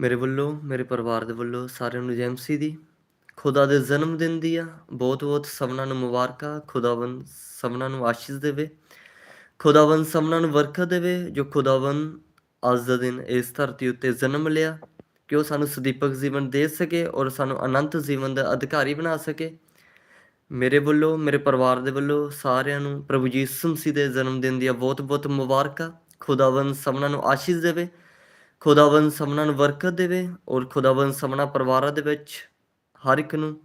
ਮੇਰੇ ਵੱਲੋਂ, ਮੇਰੇ ਪਰਿਵਾਰ ਦੇ ਵੱਲੋਂ, ਸਾਰਿਆਂ ਨੂੰ ਜੈਮਸੀ ਦੀ। ਖੁਦਾ ਦੇ ਜਨਮ ਦਿਨ ਦੀ ਆ। ਬਹੁਤ-ਬਹੁਤ ਸਭਨਾਂ ਨੂੰ ਮੁਬਾਰਕਾਂ। ਖੁਦਾਵੰਦ ਸਭਨਾਂ ਨੂੰ ਆਸ਼ੀਸ਼ ਦੇਵੇ। ਖੁਦਾਵੰਦ ਸਭਨਾਂ ਨੂੰ ਵਰਖਾ ਦੇਵੇ। ਜੋ ਖੁਦਾਵੰਦ ਅੱਜ ਦਾ ਦਿਨ ਇਸ ਧਰਤੀ ਉੱਤੇ ਜਨਮ ਲਿਆ, ਕਿ ਉਹ ਸਾਨੂੰ ਸਦੀਪਕ ਜੀਵਨ ਦੇ ਸਕੇ ਔਰ ਸਾਨੂੰ ਅਨੰਤ ਜੀਵਨ ਦਾ ਅਧਿਕਾਰੀ ਬਣਾ ਸਕੇ। ਮੇਰੇ ਵੱਲੋਂ, ਮੇਰੇ ਪਰਿਵਾਰ ਦੇ ਵੱਲੋਂ ਸਾਰਿਆਂ ਨੂੰ ਪ੍ਰਭੂ ਜੀ ਯਿਸੂ ਮਸੀਹ ਦੇ ਜਨਮ ਦਿਨ ਦੀਆਂ ਬਹੁਤ-ਬਹੁਤ ਮੁਬਾਰਕਾਂ। ਖੁਦਾਵੰਦ ਸਭਨਾਂ ਨੂੰ ਆਸ਼ੀਸ਼ ਦੇਵੇ। ਖੁਦਾਵੰਦ ਸਭਨਾਂ ਨੂੰ ਬਰਕਤ ਦੇਵੇ ਔਰ ਖੁਦਾਵੰਦ ਸਭਨਾਂ ਪਰਿਵਾਰਾਂ ਦੇ ਵਿੱਚ ਹਰ ਇੱਕ ਨੂੰ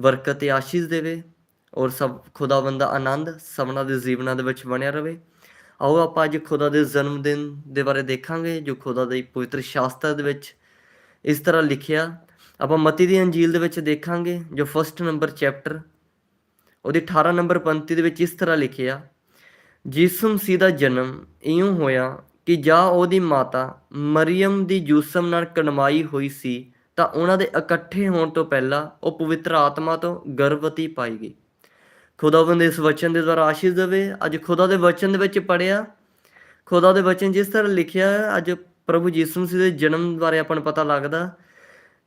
ਬਰਕਤ ਤੇ ਆਸ਼ੀਸ਼ ਦੇਵੇ ਔਰ ਸਭ ਖੁਦਾਵੰਦ ਦਾ ਆਨੰਦ ਸਭਨਾਂ ਦੇ ਜੀਵਨਾਂ ਦੇ ਵਿੱਚ ਬਣਿਆ ਰਵੇ ਆਓ ਆਪਾਂ ਅੱਜ ਖੁਦਾ ਦੇ ਜਨਮ ਦਿਨ ਦੇ ਬਾਰੇ ਦੇਖਾਂਗੇ, ਜੋ ਖੁਦਾ ਦੇ ਪਵਿੱਤਰ ਸ਼ਾਸਤਰ ਦੇ ਵਿੱਚ ਇਸ ਤਰ੍ਹਾਂ ਲਿਖਿਆ। ਆਪਾਂ ਮਤੀ ਦੀ ਅੰਜੀਲ ਦੇ ਵਿੱਚ ਦੇਖਾਂਗੇ, ਜੋ ਫਸਟ ਨੰਬਰ ਚੈਪਟਰ ਉਹਦੀ 18 ਨੰਬਰ ਪੰਕਤੀ ਦੇ ਵਿੱਚ ਇਸ ਤਰ੍ਹਾਂ ਲਿਖਿਆ ਯਿਸੂ ਮਸੀਹ ਦਾ ਜਨਮ ਇਉਂ ਹੋਇਆ ਕਿ ਜਾਂ ਉਹਦੀ ਮਾਤਾ ਮਰੀਮ ਦੀ ਜੂਸਮ ਨਾਲ ਕਣਮਾਈ ਹੋਈ ਸੀ ਤਾਂ ਉਹਨਾਂ ਦੇ ਇਕੱਠੇ ਹੋਣ ਤੋਂ ਪਹਿਲਾਂ ਉਹ ਪਵਿੱਤਰ ਆਤਮਾ ਤੋਂ ਗਰਭਵਤੀ ਪਾਈ ਗਈ। ਖੁਦਾਵੰਦ ਇਸ ਵਚਨ ਦੇ ਦੁਆਰਾ ਆਸ਼ੀਸ਼ ਦੇਵੇ। ਅੱਜ ਖੁਦਾ ਦੇ ਵਚਨ ਦੇ ਵਿੱਚ ਪੜਿਆ ਖੁਦਾ ਦੇ ਵਚਨ ਜਿਸ ਤਰ੍ਹਾਂ ਲਿਖਿਆ ਹੈ, ਅੱਜ ਪ੍ਰਭੂ ਯਿਸੂ ਮਸੀਹ ਦੇ ਜਨਮ ਬਾਰੇ ਆਪਾਂ ਨੂੰ ਪਤਾ ਲੱਗਦਾ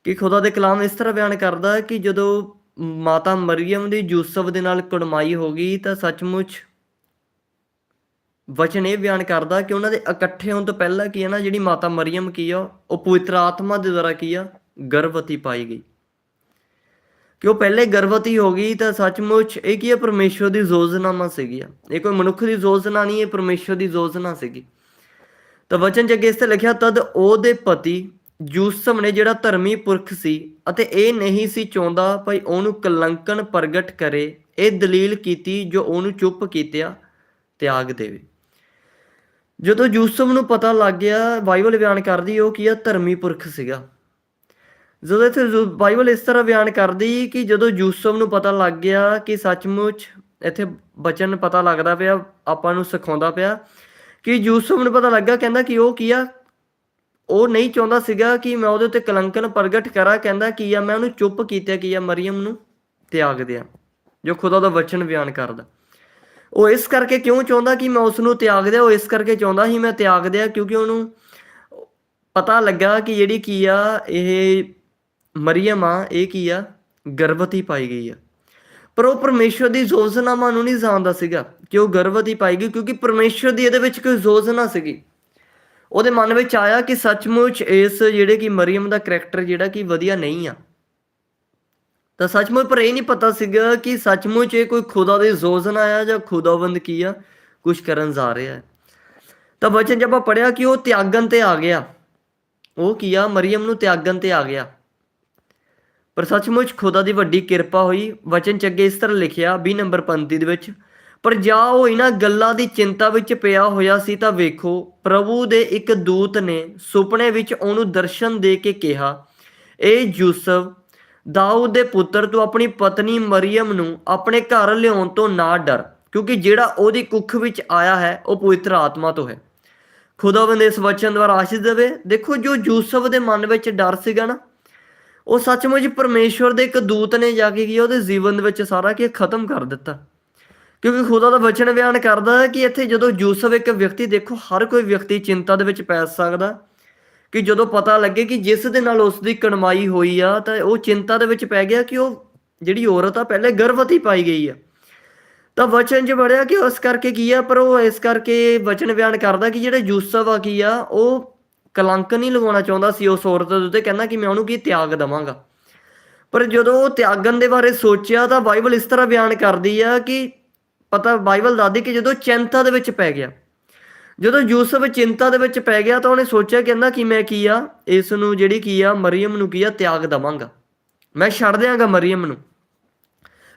ਕਿ ਖੁਦਾ ਦੇ ਕਲਾਮ ਇਸ ਤਰ੍ਹਾਂ ਬਿਆਨ ਕਰਦਾ ਕਿ ਜਦੋਂ ਮਾਤਾ ਮਰੀਮ ਦੀ ਯੂਸਫ ਦੇ ਨਾਲ ਕੁੜਮਾਈ ਹੋ ਗਈ ਤਾਂ ਸੱਚਮੁੱਚ ਵਚਨ ਇਹ ਬਿਆਨ ਕਰਦਾ ਕਿ ਉਹਨਾਂ ਦੇ ਇਕੱਠੇ ਹੋਣ ਤੋਂ ਪਹਿਲਾਂ ਕੀ ਹੈ ਨਾ, ਜਿਹੜੀ ਮਾਤਾ ਮਰੀਮ ਕੀ ਆ, ਉਹ ਪਵਿੱਤਰ ਆਤਮਾ ਦੇ ਦੁਆਰਾ ਕੀ ਆ, ਗਰਭਵਤੀ ਪਾਈ ਗਈ। ਕਿ ਉਹ ਪਹਿਲੇ ਗਰਭਵਤੀ ਹੋ ਗਈ ਤਾਂ ਸੱਚਮੁੱਚ ਇਹ ਕੀ ਹੈ ਪਰਮੇਸ਼ਵਰ ਦੀ ਯੋਜਨਾਮਾ ਸੀਗੀ ਇਹ ਕੋਈ ਮਨੁੱਖ ਦੀ ਯੋਜਨਾ ਨਹੀਂ, ਇਹ ਪਰਮੇਸ਼ਵਰ ਦੀ ਯੋਜਨਾ ਸੀਗੀ। ਤਾਂ ਵਚਨ ਚ ਅੱਗੇ ਇਸ ਤੇ ਲਿਖਿਆ, ਤਦ ਉਹਦੇ ਪਤੀ ਯੂਸਫ ਨੇ ਜਿਹੜਾ ਧਰਮੀ ਪੁਰਖ ਸੀ ਅਤੇ ਇਹ ਨਹੀਂ ਸੀ ਚਾਹੁੰਦਾ ਭਈ ਉਹਨੂੰ ਕਲੰਕਣ ਪ੍ਰਗਟ ਕਰੇ, ਇਹ ਦਲੀਲ ਕੀਤੀ ਜੋ ਉਹਨੂੰ ਚੁੱਪ ਕੀਤਿਆ ਤਿਆਗ ਦੇਵੇ। ਜਦੋਂ ਯੂਸਫ ਨੂੰ ਪਤਾ ਲੱਗ ਗਿਆ, ਬਾਈਬਲ ਬਿਆਨ ਕਰਦੀ ਉਹ ਕੀ ਆ, ਧਰਮੀ ਪੁਰਖ ਸੀਗਾ। ਜਦੋਂ ਇੱਥੇ ਬਾਈਬਲ ਇਸ ਤਰ੍ਹਾਂ ਬਿਆਨ ਕਰਦੀ ਕਿ ਜਦੋਂ ਯੂਸਫ ਨੂੰ ਪਤਾ ਲੱਗ ਗਿਆ ਕਿ ਸੱਚਮੁੱਚ ਇੱਥੇ ਬਚਨ ਪਤਾ ਲੱਗਦਾ ਪਿਆ, ਆਪਾਂ ਨੂੰ ਸਿਖਾਉਂਦਾ ਪਿਆ, ਕਿ ਯੂਸਫ ਨੂੰ ਪਤਾ ਲੱਗਾ, ਕਹਿੰਦਾ ਕਿ ਉਹ ਕੀ ਆ? ਉਹ ਨਹੀਂ ਚਾਹੁੰਦਾ ਸੀਗਾ ਕਿ ਮੈਂ ਉਹਦੇ ਉੱਤੇ ਕਲੰਕਨ ਪ੍ਰਗਟ ਕਰਾਂ, ਕਹਿੰਦਾ ਕੀ ਆ, ਮੈਂ ਉਹਨੂੰ ਚੁੱਪ ਕੀਤਾ, ਕੀ ਆ, ਮਰੀਮ ਨੂੰ ਤਿਆਗ ਦਿਆਂ। ਜੋ ਖੁਦਾ ਦਾ ਵਚਨ ਬਿਆਨ ਕਰਦਾ। ਉਹ ਇਸ ਕਰਕੇ ਕਿਉਂ ਚਾਹੁੰਦਾ ਕਿ ਮੈਂ ਉਸ ਨੂੰ ਤਿਆਗ ਦਿਆਂ ਉਹ ਇਸ ਕਰਕੇ ਚਾਹੁੰਦਾ ਸੀ ਮੈਂ ਤਿਆਗ ਦਿਆਂ ਕਿਉਂਕਿ ਉਹਨੂੰ ਪਤਾ ਲੱਗਾ ਕਿ ਜਿਹੜੀ ਕੀ ਆ, ਇਹ ਮਰੀਮ ਆ, ਇਹ ਕੀ ਆ, ਗਰਭਵਤੀ ਪਾਈ ਗਈ ਆ। ਪਰ ਉਹ ਪਰਮੇਸ਼ਵਰ ਦੀ ਯੋਜਨਾਵਾਂ ਨੂੰ ਨਹੀਂ ਜਾਣਦਾ ਸੀਗਾ ਕਿ ਉਹ ਗਰਭਵਤੀ ਪਾਈ ਗਈ, ਕਿਉਂਕਿ ਪਰਮੇਸ਼ਵਰ ਦੀ ਇਹਦੇ ਵਿੱਚ ਕੋਈ ਯੋਜਨਾ ਸੀਗੀ। ਉਹਦੇ ਮਨ ਵਿੱਚ ਆਇਆ ਕਿ ਸੱਚਮੁੱਚ ਇਸ ਜਿਹੜੇ ਕਿ ਮਰੀਮ ਦਾ ਕਰੈਕਟਰ ਜਿਹੜਾ ਕਿ ਵਧੀਆ ਨਹੀਂ ਆ। ਤਾਂ ਸੱਚਮੁੱਚ ਪਰ ਇਹ ਨਹੀਂ ਪਤਾ ਸੀਗਾ ਕਿ ਸੱਚਮੁੱਚ ਇਹ ਕੋਈ ਖੁਦਾ ਦੇ ਯੋਜਨਾ ਆ ਜਾਂ ਖੁਦਾਵੰਦ ਕੀ ਆ ਕੁਝ ਕਰਨ ਜਾ ਰਿਹਾ ਹੈ। ਤਾਂ ਵਚਨ ਜਦ ਆਪਾਂ ਪੜਿਆ ਕਿ ਉਹ ਤਿਆਗਨ ਤੇ ਆ ਗਿਆ। ਉਹ ਕੀ ਆ? ਮਰੀਮ ਨੂੰ ਤਿਆਗਨ ਤੇ ਆ ਗਿਆ। ਪਰ ਸੱਚਮੁੱਚ ਖੁਦਾ ਦੀ ਵੱਡੀ ਕਿਰਪਾ ਹੋਈ। ਵਚਨ ਚ ਅੱਗੇ ਇਸ ਤਰ੍ਹਾਂ ਲਿਖਿਆ 20 ਨੰਬਰ ਪੰਕਤੀ ਦੇ ਵਿੱਚ, ਪਰ ਜਾ ਉਹ ਇਹਨਾਂ ਗੱਲਾਂ ਦੀ ਚਿੰਤਾ ਵਿੱਚ ਪਿਆ ਹੋਇਆ ਸੀ ਤਾਂ ਵੇਖੋ, ਪ੍ਰਭੂ ਦੇ ਇੱਕ ਦੂਤ ਨੇ ਸੁਪਨੇ ਵਿੱਚ ਉਹਨੂੰ ਦਰਸ਼ਨ ਦੇ ਕੇ ਕਿਹਾ, ਇਹ ਯੂਸਫ ਦਾਊਦ ਦੇ ਪੁੱਤਰ ਤੂੰ ਆਪਣੀ ਪਤਨੀ ਮਰੀਮ ਨੂੰ ਆਪਣੇ ਘਰ ਲਿਆਉਣ ਤੋਂ ਨਾ ਡਰ, ਕਿਉਂਕਿ ਜਿਹੜਾ ਉਹਦੀ ਕੁੱਖ ਵਿੱਚ ਆਇਆ ਹੈ, ਉਹ ਪਵਿੱਤਰ ਆਤਮਾ ਤੋਂ ਹੈ। ਖੁਦਾਵੰਦ ਇਸ ਵਚਨ ਦੁਆਰਾ ਆਸ਼ੀਸ਼ ਦੇਵੇ, ਦੇਖੋ ਜੋ ਯੂਸਫ ਦੇ ਮਨ ਵਿੱਚ ਡਰ ਸੀਗਾ ਨਾ, ਉਹ ਸੱਚਮੁੱਚ ਪਰਮੇਸ਼ਵਰ ਦੇ ਇੱਕ ਦੂਤ ਨੇ ਜਾ ਕੇ ਕੀ ਉਹਦੇ ਜੀਵਨ ਵਿੱਚ ਸਾਰਾ ਕੀ ਖਤਮ ਕਰ ਦਿੱਤਾ। ਕਿਉਂਕਿ ਖੁਦਾ ਦਾ ਵਚਨ ਬਿਆਨ ਕਰਦਾ ਹੈ ਕਿ ਇੱਥੇ ਜਦੋਂ ਯੂਸਫ ਇੱਕ ਵਿਅਕਤੀ, ਦੇਖੋ ਹਰ ਕੋਈ ਵਿਅਕਤੀ ਚਿੰਤਾ ਦੇ ਵਿੱਚ ਪੈ ਸਕਦਾ ਕਿ ਜਦੋਂ ਪਤਾ ਲੱਗੇ ਕਿ ਜਿਸ ਦੇ ਨਾਲ ਉਸ ਦੀ ਕਣਮਾਈ ਹੋਈ ਆ, ਤਾਂ ਉਹ ਚਿੰਤਾ ਦੇ ਵਿੱਚ ਪੈ ਗਿਆ ਕਿ ਉਹ ਜਿਹੜੀ ਔਰਤ ਆ, ਪਹਿਲੇ ਗਰਭਵਤੀ ਪਾਈ ਗਈ ਆ। ਤਾਂ ਵਚਨ 'ਚ ਬੜਿਆ ਕਿ ਉਸ ਕਰਕੇ ਕੀ ਆ, ਪਰ ਉਹ ਇਸ ਕਰਕੇ ਵਚਨ ਬਿਆਨ ਕਰਦਾ ਕਿ ਜਿਹੜੇ ਯੂਸਫ ਆ ਕੀ ਆ, ਉਹ ਕਲੰਕ ਨਹੀਂ ਲਗਾਉਣਾ ਚਾਹੁੰਦਾ ਸੀ ਉਸ ਔਰਤ ਦੇ ਉੱਤੇ, ਕਹਿੰਦਾ ਕਿ ਮੈਂ ਉਹਨੂੰ ਕੀ ਤਿਆਗ ਦਵਾਂਗਾ। ਪਰ ਜਦੋਂ ਉਹ ਤਿਆਗਨ ਦੇ ਬਾਰੇ ਸੋਚਿਆ, ਤਾਂ ਬਾਈਬਲ ਇਸ ਤਰ੍ਹਾਂ ਬਿਆਨ ਕਰਦੀ ਆ ਕਿ ਪਤਾ, ਬਾਈਬਲ ਦੱਸਦੀ ਕਿ ਜਦੋਂ ਚਿੰਤਾ ਦੇ ਵਿੱਚ ਪੈ ਗਿਆ ਜਦੋਂ ਯੂਸਫ ਚਿੰਤਾ ਦੇ ਵਿੱਚ ਪੈ ਗਿਆ ਤਾਂ ਉਹਨੇ ਸੋਚਿਆ ਕਹਿੰਦਾ ਕਿ ਮੈਂ ਕੀ ਆ? ਇਸ ਨੂੰ ਜਿਹੜੀ ਕੀ ਆ, ਮਰੀਮ ਨੂੰ ਕੀ ਆ? ਤਿਆਗ ਦਵਾਂਗਾ। ਮੈਂ ਛੱਡ ਦਿਆਂਗਾ ਮਰੀਮ ਨੂੰ।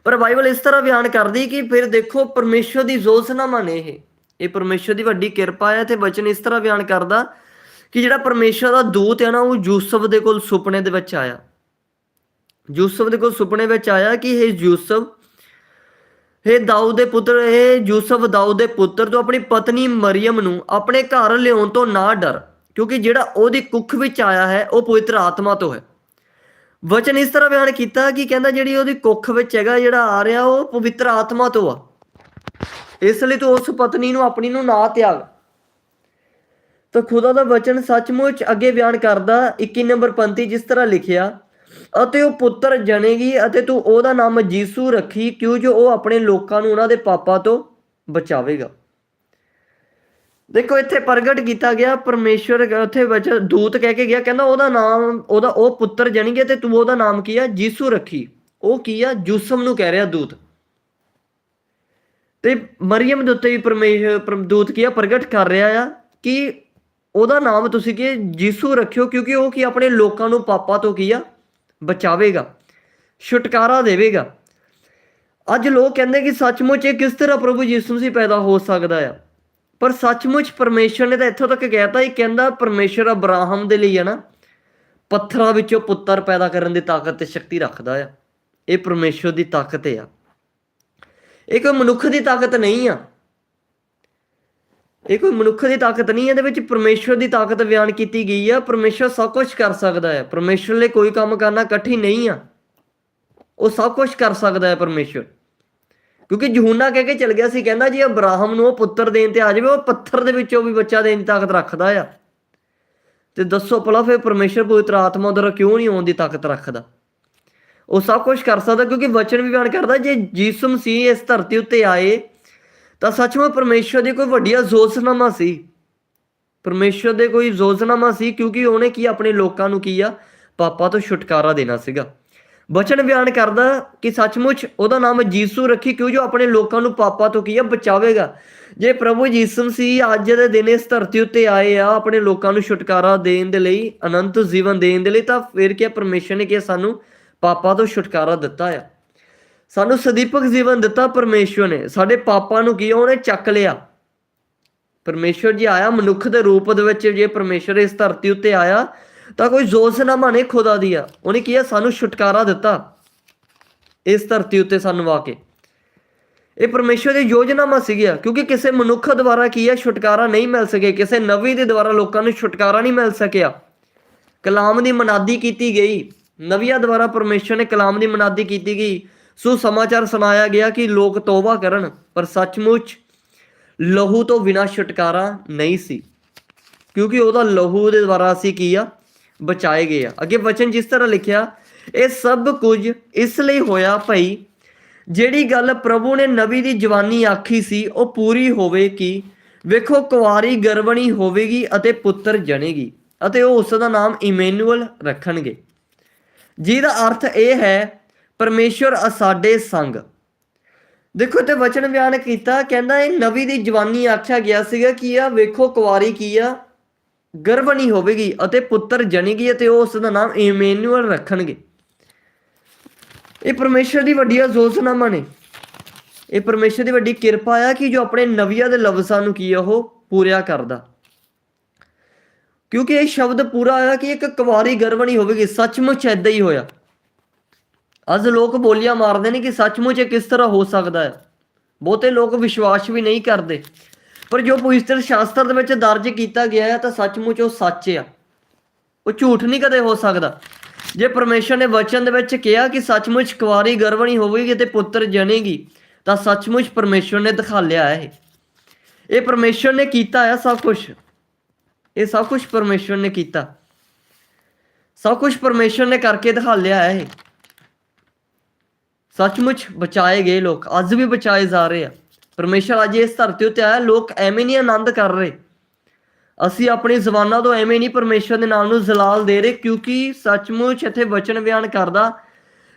ਪਰ ਬਾਈਬਲ ਇਸ ਤਰ੍ਹਾਂ ਬਿਆਨ ਕਰਦੀ ਕਿ ਫਿਰ ਦੇਖੋ ਪਰਮੇਸ਼ਵਰ ਦੀ ਜ਼ੋਲਸਨਾਮਾ ਨੇ ਇਹ। ਇਹ ਪਰਮੇਸ਼ਵਰ ਦੀ ਵੱਡੀ ਕਿਰਪਾ ਹੈ ਤੇ ਵਚਨ ਇਸ ਤਰ੍ਹਾਂ ਬਿਆਨ ਕਰਦਾ ਕਿ ਜਿਹੜਾ ਪਰਮੇਸ਼ਵਰ ਦਾ ਦੂਤ ਹੈ ਨਾ, ਉਹ ਯੂਸਫ ਦੇ ਕੋਲ ਸੁਪਨੇ ਦੇ ਵਿੱਚ ਆਇਆ। ਯੂਸਫ ਦੇ ਕੋਲ ਸੁਪਨੇ ਵਿੱਚ ਆਇਆ ਕਿ ਇਹ ਯੂਸਫ ਇਹ ਦਾਊਦ ਦੇ ਪੁੱਤਰ ਇਹ ਯੂਸਫ ਦਾਊਦ ਦੇ ਪੁੱਤਰ, ਤੋਂ ਆਪਣੀ ਪਤਨੀ ਮਰੀਮ ਨੂੰ ਆਪਣੇ ਘਰ ਲਿਆਉਣ ਤੋਂ ਨਾ ਡਰ, ਕਿਉਂਕਿ ਜਿਹੜਾ ਉਹਦੀ ਕੁੱਖ ਵਿੱਚ ਆਇਆ ਹੈ, ਉਹ ਪਵਿੱਤਰ ਆਤਮਾ ਤੋਂ ਹੈ। ਵਚਨ ਇਸ ਤਰ੍ਹਾਂ ਬਿਆਨ ਕੀਤਾ ਕਿ ਕਹਿੰਦਾ ਜਿਹੜੀ ਉਹਦੀ ਕੁੱਖ ਵਿੱਚ ਹੈਗਾ, ਜਿਹੜਾ ਆ ਰਿਹਾ, ਉਹ ਪਵਿੱਤਰ ਆਤਮਾ ਤੋਂ ਆ। ਇਸ ਲਈ ਤੂੰ ਉਸ ਪਤਨੀ ਨੂੰ, ਆਪਣੀ ਨੂੰ ਨਾ ਤਿਆਗ। ਤਾਂ ਖੁਦਾ ਦਾ ਵਚਨ ਸੱਚਮੁੱਚ ਅੱਗੇ ਬਿਆਨ ਕਰਦਾ 21 ਨੰਬਰ ਪੰਕਤੀ ਜਿਸ ਤਰ੍ਹਾਂ ਲਿਖਿਆ ਅਤੇ ਉਹ ਪੁੱਤਰ ਜਣੇਗੀ ਅਤੇ ਤੂੰ ਉਹਦਾ ਨਾਮ ਯੀਸੂ ਰੱਖੀ, ਕਿਉਂ ਜੋ ਉਹ ਆਪਣੇ ਲੋਕਾਂ ਨੂੰ ਉਹਨਾਂ ਦੇ ਪਾਪਾਂ ਤੋਂ ਬਚਾਵੇਗਾ। ਦੇਖੋ, ਇੱਥੇ ਪ੍ਰਗਟ ਕੀਤਾ ਗਿਆ, ਪਰਮੇਸ਼ਵਰ ਉੱਥੇ ਵਿੱਚ ਦੂਤ ਕਹਿ ਕੇ ਗਿਆ, ਕਹਿੰਦਾ ਉਹਦਾ ਨਾਮ, ਉਹਦਾ ਉਹ ਪੁੱਤਰ ਜਣੀਗੇ ਤੇ ਤੂੰ ਉਹਦਾ ਨਾਮ ਕੀ ਆ? ਯੀਸੂ ਰੱਖੀ। ਉਹ ਕੀ ਆ? ਜੂਸਮ ਨੂੰ ਕਹਿ ਰਿਹਾ ਦੂਤ। ਤੇ ਮਰੀਮ ਦੇ ਉੱਤੇ ਵੀ ਪਰਮੇਸ਼ਰ ਪਰਮ- ਦੂਤ ਕੀ ਆ? ਪ੍ਰਗਟ ਕਰ ਰਿਹਾ ਆ ਕਿ ਉਹਦਾ ਨਾਮ ਤੁਸੀਂ ਕੀ ਯੀਸੂ ਰੱਖਿਓ, ਕਿਉਂਕਿ ਉਹ ਕੀ ਆਪਣੇ ਲੋਕਾਂ ਨੂੰ ਪਾਪਾ ਤੋਂ ਕੀ ਆ? ਬਚਾਵੇਗਾ, ਛੁਟਕਾਰਾ ਦੇਵੇਗਾ। ਅੱਜ ਲੋਕ ਕਹਿੰਦੇ ਕਿ ਸੱਚਮੁੱਚ ਇਹ ਕਿਸ ਤਰ੍ਹਾਂ ਪ੍ਰਭੂ ਯੀਸੂ ਮਸੀਹ ਪੈਦਾ ਹੋ ਸਕਦਾ ਆ? ਪਰ ਸੱਚਮੁੱਚ ਪਰਮੇਸ਼ਰ ਨੇ ਤਾਂ ਇੱਥੋਂ ਤੱਕ ਕਹਿਤਾ ਇਹ ਕਹਿੰਦਾ ਪਰਮੇਸ਼ਰ ਅਬਰਾਹਮ ਦੇ ਲਈ ਹੈ ਨਾ, ਪੱਥਰਾਂ ਵਿੱਚੋਂ ਪੁੱਤਰ ਪੈਦਾ ਕਰਨ ਦੀ ਤਾਕਤ ਤੇ ਸ਼ਕਤੀ ਰੱਖਦਾ ਆ। ਇਹ ਪਰਮੇਸ਼ਰ ਦੀ ਤਾਕਤ ਆ। ਇਹ ਕੋਈ ਮਨੁੱਖ ਦੀ ਤਾਕਤ ਨਹੀਂ ਆ। ਇਹ ਕੋਈ ਮਨੁੱਖ ਦੀ ਤਾਕਤ ਨਹੀਂ ਹੈ ਇਹਦੇ ਵਿੱਚ ਪਰਮੇਸ਼ਰ ਦੀ ਤਾਕਤ ਬਿਆਨ ਕੀਤੀ ਗਈ ਆ। ਪਰਮੇਸ਼ਰ ਸਭ ਕੁਝ ਕਰ ਸਕਦਾ ਹੈ। ਪਰਮੇਸ਼ਰ ਲਈ ਕੋਈ ਕੰਮ ਕਰਨਾ ਕਠਿਨ ਨਹੀਂ ਆ। ਉਹ ਸਭ ਕੁਝ ਕਰ ਸਕਦਾ ਹੈ ਪਰਮੇਸ਼ਰ ਕਿਉਂਕਿ ਯਹੂਨਾ ਕਹਿ ਕੇ ਚਲ ਗਿਆ ਸੀ, ਕਹਿੰਦਾ ਜੀ ਅਬਰਾਹਮ ਨੂੰ ਉਹ ਪੁੱਤਰ ਦੇਣ ਤੇ ਆ ਜਾਵੇ, ਉਹ ਪੱਥਰ ਦੇ ਵਿੱਚੋਂ ਵੀ ਬੱਚਾ ਦੇਣ ਦੀ ਤਾਕਤ ਰੱਖਦਾ ਆ। ਤੇ ਦੱਸੋ ਭਲਾ, ਫਿਰ ਪਰਮੇਸ਼ਰ ਪਵਿੱਤਰ ਆਤਮਾ ਦੁਆਰਾ ਕਿਉਂ ਨਹੀਂ ਆਉਣ ਦੀ ਤਾਕਤ ਰੱਖਦਾ? ਉਹ ਸਭ ਕੁਝ ਕਰ ਸਕਦਾ, ਕਿਉਂਕਿ ਵਚਨ ਵੀ ਬਿਆਨ ਕਰਦਾ, ਜੇ ਯੀਸੂ ਮਸੀਹ ਇਸ ਧਰਤੀ ਉੱਤੇ ਆਏ ਤਾਂ ਸੱਚਮੁੱਚ ਪਰਮੇਸ਼ਰ ਦੀ ਕੋਈ ਵੱਡੀਆ ਜ਼ੋਸਨਾਮਾ ਸੀ। ਪਰਮੇਸ਼ਰ ਦੇ ਕੋਈ ਜ਼ੋਸਨਾਮਾ ਸੀ ਕਿਉਂਕਿ ਉਹਨੇ ਕੀ ਆਪਣੇ ਲੋਕਾਂ ਨੂੰ ਕੀ ਆ? ਪਾਪਾ ਤੋਂ ਛੁਟਕਾਰਾ ਦੇਣਾ ਸੀਗਾ। ਬਚਨ ਬਿਆਨ ਕਰਦਾ ਕਿ ਸੱਚਮੁੱਚ ਉਹਦਾ ਨਾਮ ਜੀਸੂ ਰੱਖੀ ਕਿਉਂ ਜੋ ਆਪਣੇ ਲੋਕਾਂ ਨੂੰ ਪਾਪਾ ਤੋਂ ਕੀ ਆ ਬਚਾਵੇਗਾ? ਜੇ ਪ੍ਰਭੂ ਜੀਸੂ ਸੀ ਅੱਜ ਦੇ ਦਿਨ ਇਸ ਧਰਤੀ ਉੱਤੇ ਆਏ ਆ ਆਪਣੇ ਲੋਕਾਂ ਨੂੰ ਛੁਟਕਾਰਾ ਦੇਣ ਦੇ ਲਈ ਅਨੰਤ ਜੀਵਨ ਦੇਣ ਦੇ ਲਈ ਤਾਂ ਫਿਰ ਕੀ ਆ, ਪਰਮੇਸ਼ਰ ਨੇ ਕੀ ਸਾਨੂੰ ਪਾਪਾ ਤੋਂ ਛੁਟਕਾਰਾ ਦਿੱਤਾ ਆ। ਸਾਨੂੰ ਸਦੀਪਕ ਜੀਵਨ ਦਿੱਤਾ ਪਰਮੇਸ਼ਵਰ ਨੇ। ਸਾਡੇ ਪਾਪਾਂ ਨੂੰ ਕੀ ਆ, ਉਹਨੇ ਚੱਕ ਲਿਆ? ਪਰਮੇਸ਼ਵਰ ਜੀ ਆਇਆ ਮਨੁੱਖ ਦੇ ਰੂਪ ਦੇ ਵਿੱਚ ਜੇ ਪਰਮੇਸ਼ਵਰ ਇਸ ਧਰਤੀ ਉੱਤੇ ਆਇਆ ਤਾਂ ਕੋਈ ਜ਼ੋਸਨਾਮਾ ਨਹੀਂ ਖੁਦਾ ਦੀ ਆ ਉਹਨੇ ਕੀ ਆ? ਸਾਨੂੰ ਛੁਟਕਾਰਾ ਦਿੱਤਾ ਇਸ ਧਰਤੀ ਉੱਤੇ ਸਾਨੂੰ ਆ ਕੇ। ਇਹ ਪਰਮੇਸ਼ਵਰ ਦੀ ਯੋਜਨਾਮਾ ਸੀਗਾ ਕਿਉਂਕਿ ਕਿਸੇ ਮਨੁੱਖ ਦੁਆਰਾ ਕੀ ਹੈ ਛੁਟਕਾਰਾ ਨਹੀਂ ਮਿਲ ਸਕੇ। ਕਿਸੇ ਨਵੀ ਦੇ ਦੁਆਰਾ ਲੋਕਾਂ ਨੂੰ ਛੁਟਕਾਰਾ ਨਹੀਂ ਮਿਲ ਸਕਿਆ। ਕਲਾਮ ਦੀ ਮਨਾਦੀ ਕੀਤੀ ਗਈ। ਨਵੀਆਂ ਦੁਆਰਾ ਪਰਮੇਸ਼ਰ ਨੇ ਕਲਾਮ ਦੀ ਮਨਾਦੀ ਕੀਤੀ ਗਈ। ਸੋ ਸਮਾਚਾਰ ਸੁਣਾਇਆ ਗਿਆ ਕਿ ਲੋਕ ਤੋਬਾ ਕਰਨ, ਪਰ ਸੱਚਮੁੱਚ ਲਹੂ ਤੋਂ ਬਿਨਾ ਛੁਟਕਾਰਾ ਨਹੀਂ ਸੀ। ਕਿਉਂਕਿ ਉਹਦਾ ਲਹੂ ਦੇ ਦੁਆਰਾ ਅਸੀਂ ਕੀ ਆ? ਬਚਾਏ ਗਏ ਆ। ਅੱਗੇ ਵਚਨ ਜਿਸ ਤਰ੍ਹਾਂ ਲਿਖਿਆ, ਇਹ ਸਭ ਕੁਝ ਇਸ ਲਈ ਹੋਇਆ ਭਈ ਜਿਹੜੀ ਗੱਲ ਪ੍ਰਭੂ ਨੇ ਨਬੀ ਦੀ ਜਵਾਨੀ ਆਖੀ ਸੀ, ਉਹ ਪੂਰੀ ਹੋਵੇ ਕਿ ਵੇਖੋ ਕੁਆਰੀ ਗਰਵਣੀ ਹੋਵੇਗੀ ਅਤੇ ਪੁੱਤਰ ਜਣੇਗੀ ਅਤੇ ਉਹ ਉਸ ਦਾ ਨਾਮ ਇਮੈਨੂਅਲ ਰੱਖਣਗੇ। ਜਿਹਦਾ ਅਰਥ ਇਹ ਹੈ ਪਰਮੇਸ਼ਵਰ ਅ ਸਾਡੇ ਸੰਗ। ਦੇਖੋ ਤੇ ਵਚਨ ਬਿਆਨ ਕੀਤਾ, ਕਹਿੰਦਾ ਇਹ ਨਵੀ ਦੀ ਜਵਾਨੀ ਆਖਿਆ ਗਿਆ ਸੀਗਾ ਕਿ ਆ ਵੇਖੋ ਕੁਆਰੀ ਕੀ ਆ, ਗਰਭਣੀ ਹੋਵੇਗੀ ਅਤੇ ਪੁੱਤਰ ਜਣੇਗੀ ਅਤੇ ਉਹ ਉਸ ਦਾ ਨਾਮ ਇਮੈਨੂਅਲ ਰੱਖਣਗੇ। ਇਹ ਪਰਮੇਸ਼ਰ ਦੀ ਵੱਡੀ ਯੋਜਨਾਵਾਂ ਨੇ। ਇਹ ਪਰਮੇਸ਼ਰ ਦੀ ਵੱਡੀ ਕਿਰਪਾ ਆ ਕਿ ਜੋ ਆਪਣੇ ਨਵੀਆਂ ਦੇ ਲਫ਼ਜ਼ਾਂ ਨੂੰ ਕੀ ਆ ਉਹ ਪੂਰਿਆ ਕਰਦਾ। ਕਿਉਂਕਿ ਇਹ ਸ਼ਬਦ ਪੂਰਾ ਆਇਆ ਕਿ ਇੱਕ ਕੁਵਾਰੀ ਗਰਭਣੀ ਹੋਵੇਗੀ, ਸੱਚਮੁੱਚ ਐਦਾਂ ਹੀ ਹੋਇਆ। ਅੱਜ ਲੋਕ ਬੋਲੀਆਂ ਮਾਰਦੇ ਨੇ ਕਿ ਸੱਚਮੁੱਚ ਇਹ ਕਿਸ ਤਰ੍ਹਾਂ ਹੋ ਸਕਦਾ ਹੈ? ਬਹੁਤੇ ਲੋਕ ਵਿਸ਼ਵਾਸ ਵੀ ਨਹੀਂ ਕਰਦੇ। ਪਰ ਜੋ ਪਵਿੱਤਰ ਸ਼ਾਸਤਰ ਦੇ ਵਿੱਚ ਦਰਜ ਕੀਤਾ ਗਿਆ ਹੈ ਤਾਂ ਸੱਚਮੁੱਚ ਉਹ ਸੱਚ ਆ। ਉਹ ਝੂਠ ਨਹੀਂ ਕਦੇ ਹੋ ਸਕਦਾ। ਜੇ ਪਰਮੇਸ਼ਰ ਨੇ ਵਚਨ ਦੇ ਵਿੱਚ ਕਿਹਾ ਕਿ ਸੱਚਮੁੱਚ ਕੁਵਾਰੀ ਗਰਭਣੀ ਹੋਵੇਗੀ ਤੇ ਪੁੱਤਰ ਜਣੇਗੀ ਤਾਂ ਸੱਚਮੁੱਚ ਪਰਮੇਸ਼ਰ ਨੇ ਦਿਖਾ ਲਿਆ ਹੈ ਇਹ। ਇਹ ਪਰਮੇਸ਼ਰ ਨੇ ਕੀਤਾ ਹੈ ਸਭ ਕੁਝ ਇਹ ਸਭ ਕੁਝ ਪਰਮੇਸ਼ਰ ਨੇ ਕੀਤਾ। ਸਭ ਕੁਝ ਪਰਮੇਸ਼ਰ ਨੇ ਕਰਕੇ ਦਿਖਾ ਲਿਆ ਹੈ ਇਹ। ਸੱਚਮੁੱਚ ਬਚਾਏ ਗਏ ਲੋਕ, ਅੱਜ ਵੀ ਬਚਾਏ ਜਾ ਰਹੇ ਆ। ਪਰਮੇਸ਼ਰ ਅੱਜ ਇਸ ਧਰਤੀ ਉੱਤੇ ਆਇਆ, ਲੋਕ ਐਵੇਂ ਨਹੀਂ ਆਨੰਦ ਕਰ ਰਹੇ। ਅਸੀਂ ਆਪਣੀ ਜ਼ਬਾਨਾਂ ਤੋਂ ਐਵੇਂ ਨਹੀਂ ਪਰਮੇਸ਼ਰ ਦੇ ਨਾਮ ਨੂੰ ਜ਼ਲਾਲ ਦੇ ਰਹੇ, ਕਿਉਂਕਿ ਸੱਚਮੁੱਚ ਇੱਥੇ ਵਚਨ ਬਿਆਨ ਕਰਦਾ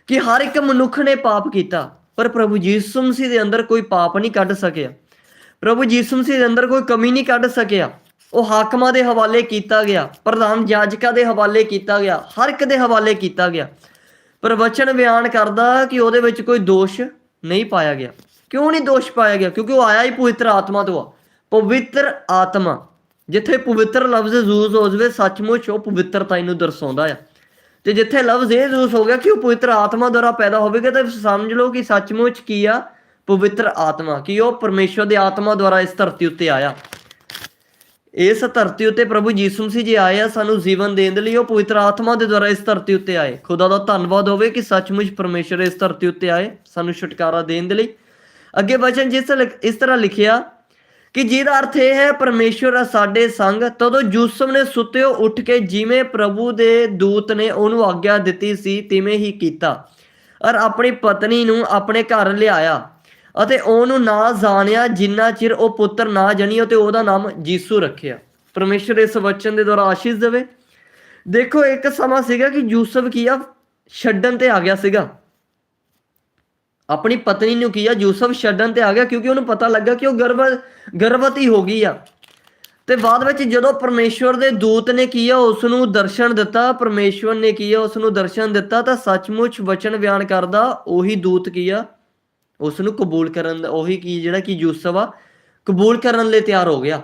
ਕਿ ਹਰ ਇੱਕ ਮਨੁੱਖ ਨੇ ਪਾਪ ਕੀਤਾ, ਪਰ ਪ੍ਰਭੂ ਯੀਸ਼ੂ ਮਸੀਹ ਦੇ ਅੰਦਰ ਕੋਈ ਪਾਪ ਨਹੀਂ ਕੱਢ ਸਕਿਆ। ਪ੍ਰਭੂ ਯੀਸ਼ੂ ਮਸੀਹ ਦੇ ਅੰਦਰ ਕੋਈ ਕਮੀ ਨਹੀਂ ਕੱਢ ਸਕਿਆ। ਉਹ ਹਾਕਮਾਂ ਦੇ ਹਵਾਲੇ ਕੀਤਾ ਗਿਆ, ਪ੍ਰਧਾਨ ਜਾਜਕਾਂ ਦੇ ਹਵਾਲੇ ਕੀਤਾ ਗਿਆ, ਹਰ ਇੱਕ ਦੇ ਹਵਾਲੇ ਕੀਤਾ ਗਿਆ। ਪ੍ਰਵਚਨ ਬਿਆਨ ਕਰਦਾ ਕਿ ਉਹਦੇ ਵਿੱਚ ਕੋਈ ਦੋਸ਼ ਨਹੀਂ ਪਾਇਆ ਗਿਆ। ਕਿਉਂ ਨਹੀਂ ਦੋਸ਼ ਪਾਇਆ ਗਿਆ? ਕਿਉਂਕਿ ਉਹ ਆਇਆ ਹੀ ਪਵਿੱਤਰ ਆਤਮਾ ਤੋਂ ਆ। ਪਵਿੱਤਰ ਆਤਮਾ, ਜਿੱਥੇ ਪਵਿੱਤਰ ਲਫ਼ਜ਼ ਯੂਜ਼ ਹੋ ਜਵੇ, ਸੱਚਮੁੱਚ ਉਹ ਪਵਿੱਤਰਤਾ ਇਹਨੂੰ ਦਰਸਾਉਂਦਾ ਆ। ਤੇ ਜਿੱਥੇ ਲਫ਼ਜ਼ ਇਹ ਯੂਜ਼ ਹੋ ਗਿਆ ਕਿ ਉਹ ਪਵਿੱਤਰ ਆਤਮਾ ਦੁਆਰਾ ਪੈਦਾ ਹੋਵੇਗਾ, ਤਾਂ ਸਮਝ ਲਓ ਕਿ ਸੱਚਮੁੱਚ ਕੀ ਆ? ਪਵਿੱਤਰ ਆਤਮਾ, ਕਿ ਉਹ ਪਰਮੇਸ਼ਵਰ ਦੇ ਆਤਮਾ ਦੁਆਰਾ ਇਸ ਧਰਤੀ ਉੱਤੇ ਆਇਆ। ਇਸ ਧਰਤੀ ਉੱਤੇ ਪ੍ਰਭੂ ਯੀਸ਼ੂ ਮਸੀਹ ਜੀ ਆਏ ਆ, ਸਾਨੂੰ ਜੀਵਨ ਦੇਣ ਦੇ ਲਈ, ਉਹ ਪਵਿੱਤਰ ਆਤਮਾ ਦੇ ਦੁਆਰਾ ਇਸ ਧਰਤੀ ਉੱਤੇ ਆਏ। ਖੁਦਾ ਦਾ ਧੰਨਵਾਦ ਹੋਵੇ ਕਿ ਸੱਚਮੁੱਚ ਪਰਮੇਸ਼ਰ ਇਸ ਧਰਤੀ ਉੱਤੇ ਆਏ, ਸਾਨੂੰ ਛੁਟਕਾਰਾ ਦੇਣ ਦੇ ਲਈ। ਅੱਗੇ ਵਚਨ ਜਿਸ ਤਰ੍ਹਾਂ- ਇਸ ਤਰ੍ਹਾਂ ਲਿਖਿਆ, ਕਿ ਜਿਹਦਾ ਅਰਥ ਇਹ ਹੈ ਪਰਮੇਸ਼ਵਰ ਆ ਸਾਡੇ ਸੰਗ, ਤਦੋਂ ਯੂਸਫ ਨੇ ਸੁੱਤਿਓ ਉੱਠ ਕੇ ਜਿਵੇਂ ਪ੍ਰਭੂ ਦੇ ਦੂਤ ਨੇ ਉਹਨੂੰ ਆਗਿਆ ਦਿੱਤੀ ਸੀ, ਤਿਵੇਂ ਹੀ ਕੀਤਾ। ਔਰ ਆਪਣੀ ਪਤਨੀ ਨੂੰ ਆਪਣੇ ਘਰ ਲਿਆਇਆ। ਅਤੇ ਉਹਨੂੰ ਨਾ ਜਾਣਿਆ, ਜਿੰਨਾ ਚਿਰ ਉਹ ਪੁੱਤਰ ਨਾ ਜਣੀਓ ਤੇ ਉਹਦਾ ਨਾਮ ਜੀਸੂ ਰੱਖਿਆ। ਪਰਮੇਸ਼ਰ ਇਸ ਵਚਨ ਦੇ ਦੁਆਰਾ ਆਸ਼ੀਸ਼ ਦੇਵੇ। ਦੇਖੋ, ਇੱਕ ਸਮਾਂ ਸੀਗਾ ਕਿ ਯੂਸਫ ਕੀ ਆ? ਛੱਡਣ ਤੇ ਆ ਗਿਆ ਸੀਗਾ। ਆਪਣੀ ਪਤਨੀ ਨੂੰ ਕੀ ਆ? ਯੂਸਫ ਛੱਡਣ ਤੇ ਆ ਗਿਆ ਕਿਉਂਕਿ ਉਹਨੂੰ ਪਤਾ ਲੱਗਾ ਕਿ ਉਹ ਗਰਭ ਗਰਭਵਤੀ ਹੋ ਗਈ ਆ। ਤੇ ਬਾਅਦ ਵਿੱਚ ਜਦੋਂ ਪਰਮੇਸ਼ਵਰ ਦੇ ਦੂਤ ਨੇ ਕੀ ਆ? ਉਸ ਨੂੰ ਦਰਸ਼ਨ ਦਿੱਤਾ, ਪਰਮੇਸ਼ਵਰ ਨੇ ਕੀ ਆ? ਉਸ ਨੂੰ ਦਰਸ਼ਨ ਦਿੱਤਾ ਤਾਂ ਸੱਚਮੁੱਚ ਵਚਨ ਬਿਆਨ ਕਰਦਾ, ਉਹੀ ਦੂਤ ਕੀ ਆ? ਉਸ ਨੂੰ ਕਬੂਲ ਕਰਨ ਦਾ ਉਹੀ ਕੀ ਜਿਹੜਾ ਕਿ ਯੂਸਫ ਆ, ਕਬੂਲ ਕਰਨ ਲਈ ਤਿਆਰ ਹੋ ਗਿਆ।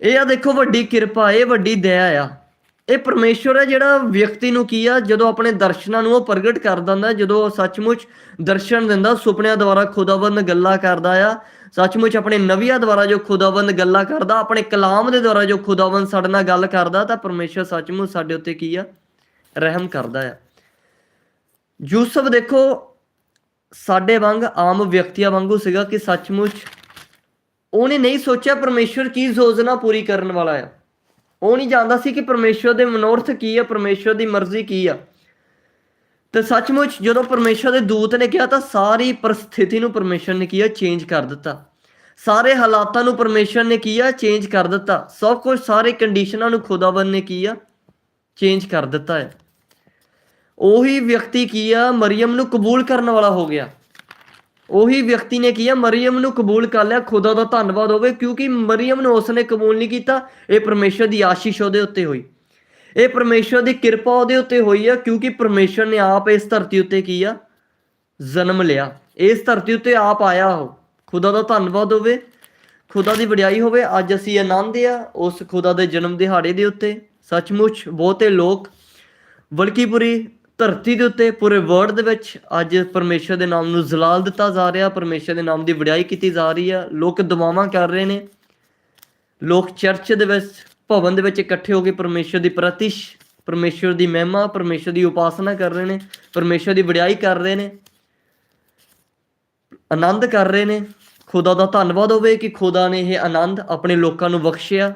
ਇਹ ਆ ਦੇਖੋ ਵੱਡੀ ਕਿਰਪਾ, ਇਹ ਵੱਡੀ ਦਇਆ ਆ। ਇਹ ਪਰਮੇਸ਼ਵਰ ਹੈ ਜਿਹੜਾ ਵਿਅਕਤੀ ਨੂੰ ਕੀ ਆ, ਜਦੋਂ ਆਪਣੇ ਦਰਸ਼ਨਾਂ ਨੂੰ ਉਹ ਪ੍ਰਗਟ ਕਰ ਦਿੰਦਾ, ਜਦੋਂ ਸੱਚਮੁੱਚ ਦਰਸ਼ਨ ਦਿੰਦਾ, ਸੁਪਨਿਆਂ ਦੁਆਰਾ ਖੁਦਾਵੰਦ ਗੱਲਾਂ ਕਰਦਾ ਆ, ਸੱਚਮੁੱਚ ਆਪਣੇ ਨਵੀਆਂ ਦੁਆਰਾ ਜੋ ਖੁਦਾਵੰਦ ਗੱਲਾਂ ਕਰਦਾ, ਆਪਣੇ ਕਲਾਮ ਦੇ ਦੁਆਰਾ ਜੋ ਖੁਦਾਵੰਦ ਸਾਡੇ ਨਾਲ ਗੱਲ ਕਰਦਾ, ਤਾਂ ਪਰਮੇਸ਼ਵਰ ਸੱਚਮੁੱਚ ਸਾਡੇ ਉੱਤੇ ਕੀ ਆ, ਰਹਿਮ ਕਰਦਾ ਆ। ਯੂਸਫ ਦੇਖੋ ਸਾਡੇ ਵਾਂਗ ਆਮ ਵਿਅਕਤੀਆਂ ਵਾਂਗੂ ਸੀਗਾ ਕਿ ਸੱਚਮੁੱਚ ਉਹਨੇ ਨਹੀਂ ਸੋਚਿਆ ਪਰਮੇਸ਼ਵਰ ਕੀ ਯੋਜਨਾ ਪੂਰੀ ਕਰਨ ਵਾਲਾ ਆ। ਉਹ ਨਹੀਂ ਜਾਣਦਾ ਸੀ ਕਿ ਪਰਮੇਸ਼ਵਰ ਦੇ ਮਨੋਰਥ ਕੀ ਆ, ਪਰਮੇਸ਼ਵਰ ਦੀ ਮਰਜ਼ੀ ਕੀ ਆ। ਤੇ ਸੱਚਮੁੱਚ ਜਦੋਂ ਪਰਮੇਸ਼ਵਰ ਦੇ ਦੂਤ ਨੇ ਕਿਹਾ ਤਾਂ ਸਾਰੀ ਪਰਿਸਥਿਤੀ ਨੂੰ ਪਰਮੇਸ਼ਵਰ ਨੇ ਕੀਆ ਚੇਂਜ ਕਰ ਦਿੱਤਾ। ਸਾਰੇ ਹਾਲਾਤਾਂ ਨੂੰ ਪਰਮੇਸ਼ਵਰ ਨੇ ਕੀਆ ਚੇਂਜ ਕਰ ਦਿੱਤਾ। ਸਭ ਕੁਝ, ਸਾਰੇ ਕੰਡੀਸ਼ਨਾਂ ਨੂੰ ਖੁਦਾਵੰਦ ਨੇ ਕੀਆ ਚੇਂਜ ਕਰ ਦਿੱਤਾ ਹੈ ਉਹੀ ਵਿਅਕਤੀ ਕੀ ਆ? ਮਰੀਮ ਨੂੰ ਕਬੂਲ ਕਰਨ ਵਾਲਾ ਹੋ ਗਿਆ। ਉਹੀ ਵਿਅਕਤੀ ਨੇ ਕੀ ਆ? ਮਰੀਮ ਨੂੰ ਕਬੂਲ ਕਰ ਲਿਆ। ਖੁਦਾ ਦਾ ਧੰਨਵਾਦ ਹੋਵੇ, ਕਿਉਂਕਿ ਮਰੀਮ ਨੂੰ ਉਸਨੇ ਕਬੂਲ ਨਹੀਂ ਕੀਤਾ। ਇਹ ਪਰਮੇਸ਼ਰ ਦੀ ਆਸ਼ੀਸ਼ ਉਹਦੇ ਉੱਤੇ ਹੋਈ। ਇਹ ਪਰਮੇਸ਼ਰ ਦੀ ਕਿਰਪਾ ਉਹਦੇ ਉੱਤੇ ਹੋਈ ਆ, ਕਿਉਂਕਿ ਪਰਮੇਸ਼ਰ ਨੇ ਆਪ ਇਸ ਧਰਤੀ ਉੱਤੇ ਕੀ ਆ? ਜਨਮ ਲਿਆ। ਇਸ ਧਰਤੀ ਉੱਤੇ ਆਪ ਆਇਆ ਉਹ। ਖੁਦਾ ਦਾ ਧੰਨਵਾਦ ਹੋਵੇ। ਖੁਦਾ ਦੀ ਵਡਿਆਈ ਹੋਵੇ। ਅੱਜ ਅਸੀਂ ਆਨੰਦ ਆ ਉਸ ਖੁਦਾ ਦੇ ਜਨਮ ਦਿਹਾੜੇ ਦੇ ਉੱਤੇ। ਸੱਚਮੁੱਚ ਬਹੁਤੇ ਲੋਕ ਬਲਕਿ ਪੂਰੀ ਧਰਤੀ ਦੇ ਉੱਤੇ, ਪੂਰੇ ਵਰਲਡ ਦੇ ਵਿੱਚ ਅੱਜ ਪਰਮੇਸ਼ਰ ਦੇ ਨਾਮ ਨੂੰ ਜ਼ਲਾਲ ਦਿੱਤਾ ਜਾ ਰਿਹਾ ਪਰਮੇਸ਼ਰ ਦੇ ਨਾਮ ਦੀ ਵਡਿਆਈ ਕੀਤੀ ਜਾ ਰਹੀ ਆ। ਲੋਕ ਦੁਆਵਾਂ ਕਰ ਰਹੇ ਨੇ। ਲੋਕ ਚਰਚ ਦੇ ਵਿੱਚ, ਭਵਨ ਦੇ ਵਿੱਚ ਇਕੱਠੇ ਹੋ ਕੇ ਪਰਮੇਸ਼ਰ ਦੀ ਪ੍ਰਤਿਸ਼ ਪਰਮੇਸ਼ਰ ਦੀ ਮਹਿਮਾ ਪਰਮੇਸ਼ਰ ਦੀ ਉਪਾਸਨਾ ਕਰ ਰਹੇ ਨੇ ਪਰਮੇਸ਼ਰ ਦੀ ਵਡਿਆਈ ਕਰ ਰਹੇ ਨੇ। ਆਨੰਦ ਕਰ ਰਹੇ ਨੇ। ਖੁਦਾ ਦਾ ਧੰਨਵਾਦ ਹੋਵੇ ਕਿ ਖੁਦਾ ਨੇ ਇਹ ਆਨੰਦ ਆਪਣੇ ਲੋਕਾਂ ਨੂੰ ਬਖਸ਼ਿਆ,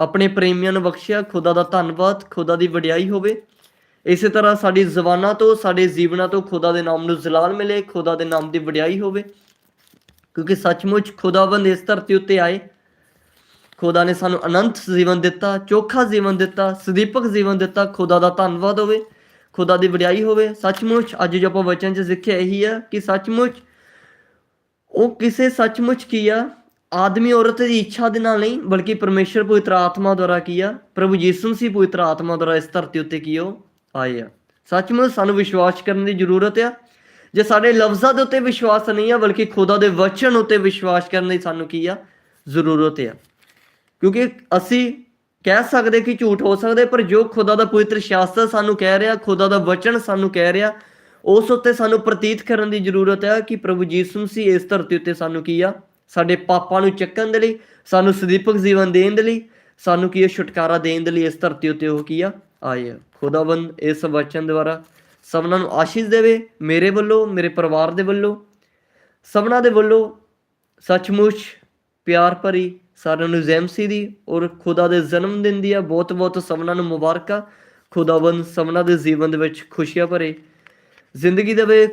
ਆਪਣੇ ਪ੍ਰੇਮੀਆਂ ਨੂੰ ਬਖਸ਼ਿਆ। ਖੁਦਾ ਦਾ ਧੰਨਵਾਦ, ਖੁਦਾ ਦੀ ਵਡਿਆਈ ਹੋਵੇ। ਇਸੇ ਤਰ੍ਹਾਂ ਸਾਡੀ ਜ਼ਬਾਨਾਂ ਤੋਂ, ਸਾਡੇ ਜੀਵਨਾਂ ਤੋਂ ਖੁਦਾ ਦੇ ਨਾਮ ਨੂੰ ਜ਼ਲਾਲ ਮਿਲੇ, ਖੁਦਾ ਦੇ ਨਾਮ ਦੀ ਵਡਿਆਈ ਹੋਵੇ। ਕਿਉਂਕਿ ਸੱਚਮੁੱਚ ਖੁਦਾਵੰਦ ਇਸ ਧਰਤੀ ਉੱਤੇ ਆਏ। ਖੁਦਾ ਨੇ ਸਾਨੂੰ ਅਨੰਤ ਜੀਵਨ ਦਿੱਤਾ, ਚੋਖਾ ਜੀਵਨ ਦਿੱਤਾ, ਸਦੀਪਕ ਜੀਵਨ ਦਿੱਤਾ, ਖੁਦਾ ਦਾ ਧੰਨਵਾਦ ਹੋਵੇ, ਖੁਦਾ ਦੀ ਵਡਿਆਈ ਹੋਵੇ। ਸੱਚਮੁੱਚ ਅੱਜ ਜੋ ਆਪਾਂ ਵਚਨ 'ਚ ਸਿੱਖਿਆ ਇਹੀ ਆ ਕਿ ਸੱਚਮੁੱਚ ਉਹ ਕਿਸੇ ਸੱਚਮੁੱਚ ਕੀ ਆ? ਆਦਮੀ ਔਰਤ ਦੀ ਇੱਛਾ ਦੇ ਨਾਲ ਨਹੀਂ, ਬਲਕਿ ਪਰਮੇਸ਼ਰ ਪਵਿੱਤਰ ਆਤਮਾ ਦੁਆਰਾ ਕੀ ਆ? ਪ੍ਰਭੂ ਯੀਸ਼ੂ ਸੀ ਪਵਿੱਤਰ ਆਤਮਾ ਦੁਆਰਾ ਇਸ ਧਰਤੀ ਉੱਤੇ ਕੀ ਉਹ? ਆਏ ਆ। ਸੱਚਮੁੱਚ ਸਾਨੂੰ ਵਿਸ਼ਵਾਸ ਕਰਨ ਦੀ ਜ਼ਰੂਰਤ ਆ। ਜੇ ਸਾਡੇ ਲਫ਼ਜ਼ਾਂ ਦੇ ਉੱਤੇ ਵਿਸ਼ਵਾਸ ਨਹੀਂ ਆ, ਬਲਕਿ ਖੁਦਾ ਦੇ ਵਚਨ ਉੱਤੇ ਵਿਸ਼ਵਾਸ ਕਰਨ ਦੀ ਸਾਨੂੰ ਕੀ ਆ? ਜ਼ਰੂਰਤ ਆ। ਕਿਉਂਕਿ ਅਸੀਂ ਕਹਿ ਸਕਦੇ ਕਿ ਝੂਠ ਹੋ ਸਕਦੇ, ਪਰ ਜੋ ਖੁਦਾ ਦਾ ਪਵਿੱਤਰ ਸ਼ਾਸਤਰ ਸਾਨੂੰ ਕਹਿ ਰਿਹਾ, ਖੁਦਾ ਦਾ ਵਚਨ ਸਾਨੂੰ ਕਹਿ ਰਿਹਾ, ਉਸ ਉੱਤੇ ਸਾਨੂੰ ਪ੍ਰਤੀਤ ਕਰਨ ਦੀ ਜ਼ਰੂਰਤ ਹੈ ਕਿ ਪ੍ਰਭੂ ਯੀਸ਼ੂ ਮਸੀਹ ਇਸ ਧਰਤੀ ਉੱਤੇ ਸਾਨੂੰ ਕੀ ਆ? ਸਾਡੇ ਪਾਪਾਂ ਨੂੰ ਚੱਕਣ ਦੇ ਲਈ, ਸਾਨੂੰ ਸਦੀਪਕ ਜੀਵਨ ਦੇਣ ਦੇ ਲਈ, ਸਾਨੂੰ ਕੀ ਆ? ਛੁਟਕਾਰਾ ਦੇਣ ਦੇ ਲਈ ਇਸ ਧਰਤੀ ਉੱਤੇ ਉਹ ਕੀ ਆ? ਆਏ ਆ। ਖੁਦਾਵੰਦ ਇਸ ਵਚਨ ਦੁਆਰਾ ਸਭਨਾਂ ਨੂੰ ਆਸ਼ੀਸ਼ ਦੇਵੇ, ਮੇਰੇ ਵੱਲੋਂ, ਮੇਰੇ ਪਰਿਵਾਰ ਦੇ ਵੱਲੋਂ, ਸਭਨਾਂ ਦੇ ਵੱਲੋਂ ਸੱਚਮੁੱਚ ਪਿਆਰ ਭਰੀ, ਸਾਰਿਆਂ ਨੂੰ ਜ਼ੈਮਸੀ ਦੀ ਔਰ ਖੁਦਾ ਦੇ ਜਨਮ ਦਿਨ ਦੀ ਆ ਬਹੁਤ ਬਹੁਤ ਸਭਨਾਂ ਨੂੰ ਮੁਬਾਰਕਾਂ। ਖੁਦਾਵੰਦ ਸਭਨਾਂ ਦੇ ਜੀਵਨ ਦੇ ਵਿੱਚ ਖੁਸ਼ੀਆਂ ਭਰੇ, ਜ਼ਿੰਦਗੀ ਦੇਵੇ,